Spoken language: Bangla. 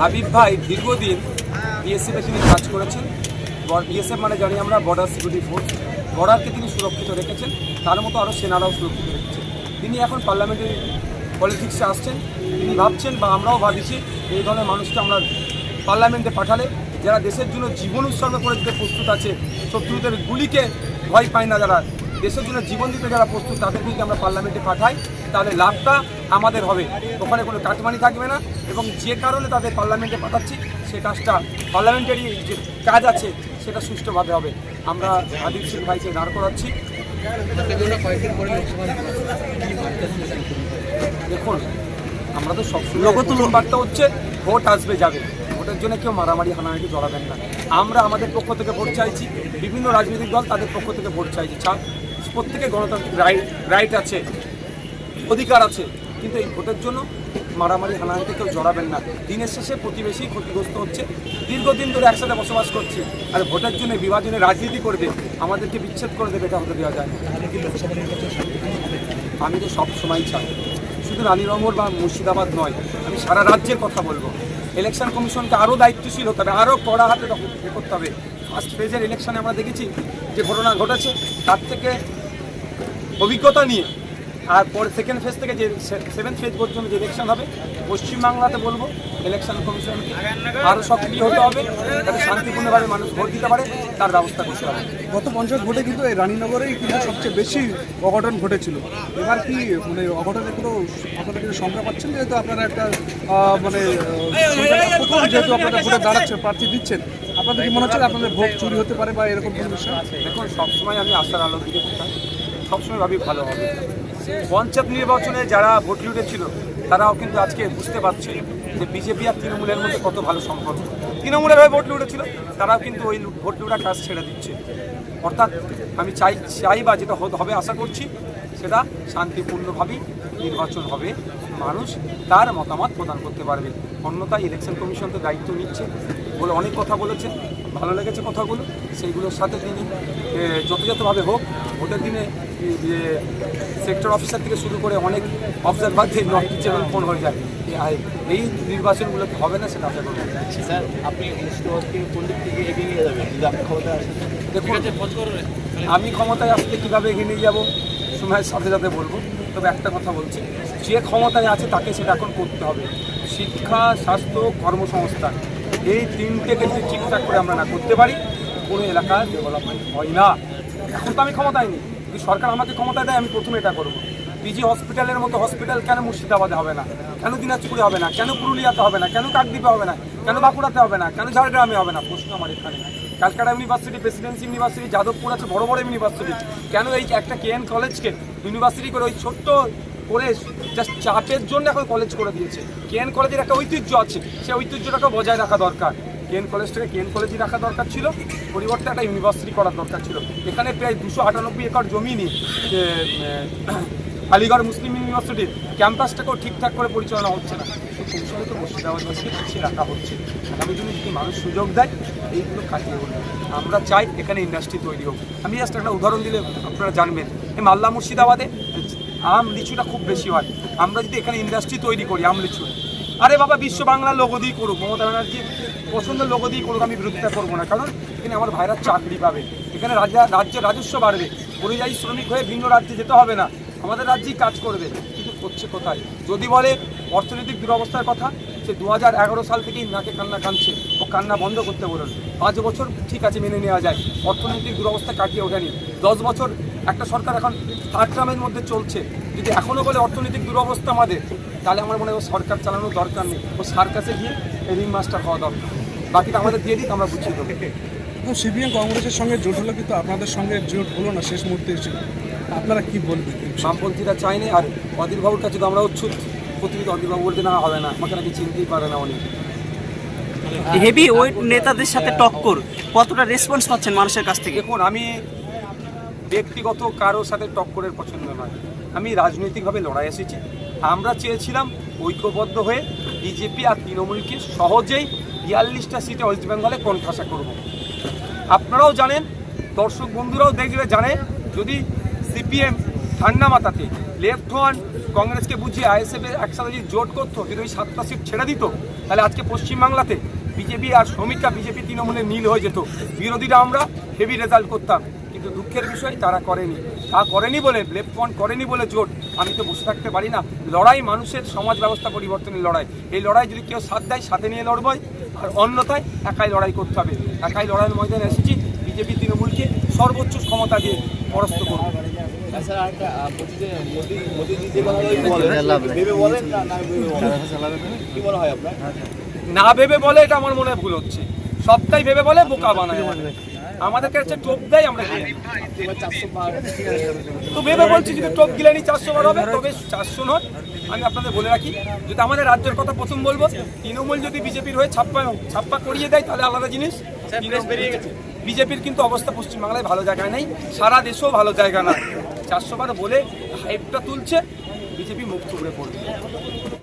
হাবিব ভাই দীর্ঘদিন বিএসএফে তিনি কাজ করেছেন। বিএসএফ মানে জানি আমরা বর্ডার সিকিউরিটি ফোর্স বর্ডারকে তিনি সুরক্ষিত রেখেছেন, তার মতো আরও সেনারাও সুরক্ষিত রেখেছেন। তিনি এখন পার্লামেন্টারি পলিটিক্সে আসছেন। তিনি ভাবছেন বা আমরাও ভাবিছি, এই ধরনের মানুষকে আমরা পার্লামেন্টে পাঠালে যারা দেশের জন্য জীবন উৎসর্গ করে দিতে প্রস্তুত আছে, শত্রুদের গুলিকে ভয় পায় না যারা। দেশের জন্য জীবন দিতে যারা প্রস্তুত তাদেরকে যদি আমরা পার্লামেন্টে পাঠাই? তাহলে লাভটা আমাদের হবে। ওখানে কোনো কাটমানি থাকবে না এবং যে কারণে তাদের পার্লামেন্টে পাঠাচ্ছি সে কাজটা পার্লামেন্টারি যে কাজ আছে সেটা সুষ্ঠুভাবে হবে। আমরা আদিব সিং ভাইকে দাঁড় করাচ্ছি। দেখুন আমরা তো সবসময় প্রথম বার্তা হচ্ছে ভোট আসবে যাবে। ভোটের জন্য কেউ মারামারি হানাহানি জড়াবেন না। আমরা আমাদের পক্ষ থেকে ভোট চাইছি বিভিন্ন রাজনৈতিক দল তাদের পক্ষ থেকে ভোট চাইছি। ছা প্রত্যেকে গণতান্ত্রিক রাইট রাইট আছে অধিকার আছে কিন্তু এই ভোটের জন্য মারামারি হানাহানিতে কেউ জড়াবেন না। দিনের শেষে প্রতিবেশী ক্ষতিগ্রস্ত হচ্ছে দীর্ঘদিন ধরে একসাথে বসবাস করছি আর ভোটের জন্য বিভাজনে রাজনীতি করবে আমাদেরকে বিচ্ছেদ করে দেবে এটা হতে দেওয়া যায় না। আমি তো সব সময় চাই শুধু রানীনগর বা মুর্শিদাবাদ নয় আমি সারা রাজ্যের কথা বলব। ইলেকশন কমিশনকে আরও দায়িত্বশীল হতে হবে আরও কড়া হাতে করতে হবে। ফার্স্ট ফেজের ইলেকশনে আমরা দেখেছি যে ঘটনা ঘটেছে তার থেকে অভিজ্ঞতা নিয়ে। আর পরে সেকেন্ড ফেজ থেকে যে সেভেন্থ ফেজ পর্যন্ত যে ইলেকশন হবে পশ্চিমবাংলাতে বলব ইলেকশন কমিশনকে আরও সক্রিয় হতে হবে যাতে শান্তিপূর্ণভাবে মানুষ ভোট দিতে পারে তার ব্যবস্থা করতে হবে। গত পঞ্চায়েত ভোটে কিন্তু এই রানীনগরেই কিন্তু সবচেয়ে বেশি অঘটন ঘটেছিল। এবার কি মানে অঘটনের কোনো আপনারা কিছু সংখ্যা পাচ্ছেন? যেহেতু আপনারা একটা মানে যেহেতু আপনারা ভোটে দাঁড়াচ্ছেন প্রার্থী দিচ্ছেন আপনাদের কি মনে হচ্ছে আপনাদের ভোট চুরি হতে পারে বা এরকম কোনো বিষয়? দেখুন সবসময় আমি আশার আলো দিকে থাকি। সবসময় ভাবি ভালো হবে। পঞ্চায়েত নির্বাচনে যারা ভোট লুটেছিল, তারাও কিন্তু আজকে বুঝতে পারছে যে বিজেপি আর তৃণমূলের মধ্যে কত ভালো সম্পর্ক। তৃণমূলের হয়ে ভোট লুটেছিল, তারাও কিন্তু ওই ভোট লুটার কাজ ছেড়ে দিচ্ছে। অর্থাৎ আমি চাই চাই বা যেটা হবে আশা করছি, সেটা শান্তিপূর্ণভাবেই নির্বাচন হবে। মানুষ তার মতামত প্রদান করতে পারবে। অন্যথায় ইলেকশন কমিশন তো দায়িত্ব নিচ্ছে। বলে অনেক কথা বলেছে ভালো লেগেছে কথাগুলো। সেইগুলোর সাথে তিনি যথাযথভাবে হোক। ভোটের দিনে সেক্টর অফিসার থেকে শুরু করে অনেক অবজারভারদের নট টিচারের ফোন হয়ে যায়। এই নির্বাচনগুলোতে হবে না সেটা আশা করব স্যার আপনি থেকে দেখুন আমি ক্ষমতায় আসলে কীভাবে এগিয়ে নিয়ে যাব সময়ের সাথে সাথে বলব। তবে একটা কথা বলছি, যে ক্ষমতায় আছে তাকে সেটা এখন করতে হবে। শিক্ষা, স্বাস্থ্য, কর্মসংস্থান, এই তিনটেকে যদি ঠিকঠাক করে আমরা না করতে পারি, কোনো এলাকার ডেভেলপমেন্ট হয় না। এখন তো আমি ক্ষমতায় নেই। যদি সরকার আমাকে ক্ষমতায় দেয়, আমি প্রথমে এটা করব। পিজি হসপিটালের মতো হসপিটাল কেন মুর্শিদাবাদে হবে না? কেন দিনাজপুরে হবে না? কেন পুরুলিয়াতে হবে না? কেন কাকদ্বীপে হবে না? কেন বাঁকুড়াতে হবে না? কেন ঝাড়গ্রামে হবে না? প্রশ্ন আমার এখানে। Calcutta university, presidency university, Jadavpur আছে, বড় বড় ইউনিভার্সিটি। কেন এই একটা কেএন কলেজকে ইউনিভার্সিটি করে ওই ছোট্ট করে জাস্ট চাপের জন্য এখন কলেজ করে দিয়েছে? কেএন কলেজের একটা ঐতিহ্য আছে সেই ঐতিহ্যটাকে বজায় রাখা দরকার। কেএন কলেজটাকে কেএন কলেজই রাখা দরকার ছিল, পরিবর্তে একটা ইউনিভার্সিটি করার দরকার ছিল। এখানে প্রায় দুশো আটানব্বই একর জমি নিয়ে আলিগড় মুসলিম ইউনিভার্সিটির ক্যাম্পাসটাকেও ঠিকঠাক করে পরিচালনা হচ্ছে না। কৌশলে তো মুর্শিদাবাদবাসীকে পিছিয়ে রাখা হচ্ছে। আগামী দিনে যদি মানুষ সুযোগ দেয়, এইগুলো কাটিয়ে উঠবে আমরা চাই এখানে ইন্ডাস্ট্রি তৈরি হোক। আমি জাস্ট একটা উদাহরণ দিলে আপনারা জানবেন। এই মাল্লা মুর্শিদাবাদে, আম লিচুটা খুব বেশি হয়। আমরা যদি এখানে ইন্ডাস্ট্রি তৈরি করি, আম লিচু। আরে বাবা, বিশ্ব বাংলার লোগো দিয়ে করুক। মমতা ব্যানার্জি পছন্দের লোগো দিয়ে করুক, আমি বিরোধিতা করব না। কারণ এখানে আমার ভাইরা চাকরি পাবে। এখানে রাজ্য রাজ্যের রাজস্ব বাড়বে। পরিযায়ী শ্রমিক হয়ে ভিন্ন রাজ্যে যেতে হবে না। আমাদের রাজ্যেই কাজ করবে। করছে কোথায়? যদি বলে অর্থনৈতিক দুরবস্থার কথা, সে দু হাজার এগারো সাল থেকেই নাকে কান্না কাঁদছে ও কান্না বন্ধ করতে বলুন পাঁচ বছর ঠিক আছে মেনে নেওয়া যায়, অর্থনৈতিক দুরবস্থা কাটিয়ে ওঠেনি। দশ বছর একটা সরকার এখন থার্ড মধ্যে চলছে। যদি এখনও বলে অর্থনৈতিক দুরবস্থা আমাদের, তাহলে আমার মনে হয় সরকার চালানোর দরকার নেই। ও সার্কাসে গিয়ে রিং মাস্টার হওয়া দরকার। বাকিটা আমাদের দিয়ে দিক, আমরা বুঝিয়ে দেবো। সিপিএম কংগ্রেসের সঙ্গে জোট হলো কিন্তু আপনাদের সঙ্গে জোট হলো না? শেষ মুহূর্তে এসে আপনারা কি বলবেন? বামপন্থীরা চায়নি আর অধীরবাবুর কাছে তো আমরা উচ্ছুত প্রতিনিধি অধীরবাবু বলতে না হবে না। আমাকে নাকি চিনতেই পারে না উনি। হেভি ওয়েট নেতাদের সাথে টক্কর। কতটা রেসপন্স পাচ্ছেন মানুষের কাছ থেকে? দেখুন আমি ব্যক্তিগত কারোর সাথে টক্করের পছন্দ নয়। আমি রাজনৈতিকভাবে লড়াই এসেছি। আমরা চেয়েছিলাম ঐক্যবদ্ধ হয়ে বিজেপি আর তৃণমূলকে সহজেই বিয়াল্লিশটা সিটে ওয়েস্ট বেঙ্গলে কোণঠাসা করব। আপনারাও জানেন দর্শক বন্ধুরাও দেখবে জানে যদি সিপিএম ঠান্ডা মাথাতে লেফট ফ্রন্ট কংগ্রেসকে বুঝিয়ে আইএসএফ এর একসাথে যদি জোট করতো যদি ওই সাতটা সিট ছেড়ে দিত। তাহলে আজকে পশ্চিমবাংলাতে বিজেপি আর শ্রমিকরা বিজেপি তৃণমূলের নীল হয়ে যেত। বিরোধীরা আমরা হেভি রেজাল্ট করতাম, কিন্তু দুঃখের বিষয় তারা করেনি। তা করেনি বলে, লেফট ফ্রন্ট করেনি বলে জোট, আমি তো বসে থাকতে পারি না। লড়াই মানুষের সমাজ ব্যবস্থা পরিবর্তনের লড়াই। এই লড়াই যদি কেউ সাথ দেয়, সাথে নিয়ে লড়বই আর অন্যথায় একাই লড়াই করতে হবে। একাই লড়াইয়ের ময়দানে এসেছি, বিজেপি তৃণমূলকে সর্বোচ্চ ক্ষমতা দিয়ে পরাস্ত করব। না না ভেবে বলেন। কি আপনার? না ভেবে বলে এটা আমার মনে হয় ভুল হচ্ছে। সবটাই ভেবে বলে বোকা বানায় আমাদের। কাছে টোপ দেয় আমরা তো ভেবে বলছি যদি টোপ গিলে নিই চারশো বার হবে তবে চারশো নয়। আমি আপনাদের বলে রাখি যদি আমাদের রাজ্যের কথা প্রথম বলব তৃণমূল যদি বিজেপির হয়ে ছাপ্পা ছাপ্পা করিয়ে দেয় তাহলে আলাদা জিনিস। বেরিয়ে গেছে। বিজেপির কিন্তু অবস্থা পশ্চিমবাংলায় ভালো জায়গায় নেই সারা দেশেও ভালো জায়গা না। চারশো বার বলে হাইপটা তুলছে বিজেপি মুখ থুবড়ে পড়বে।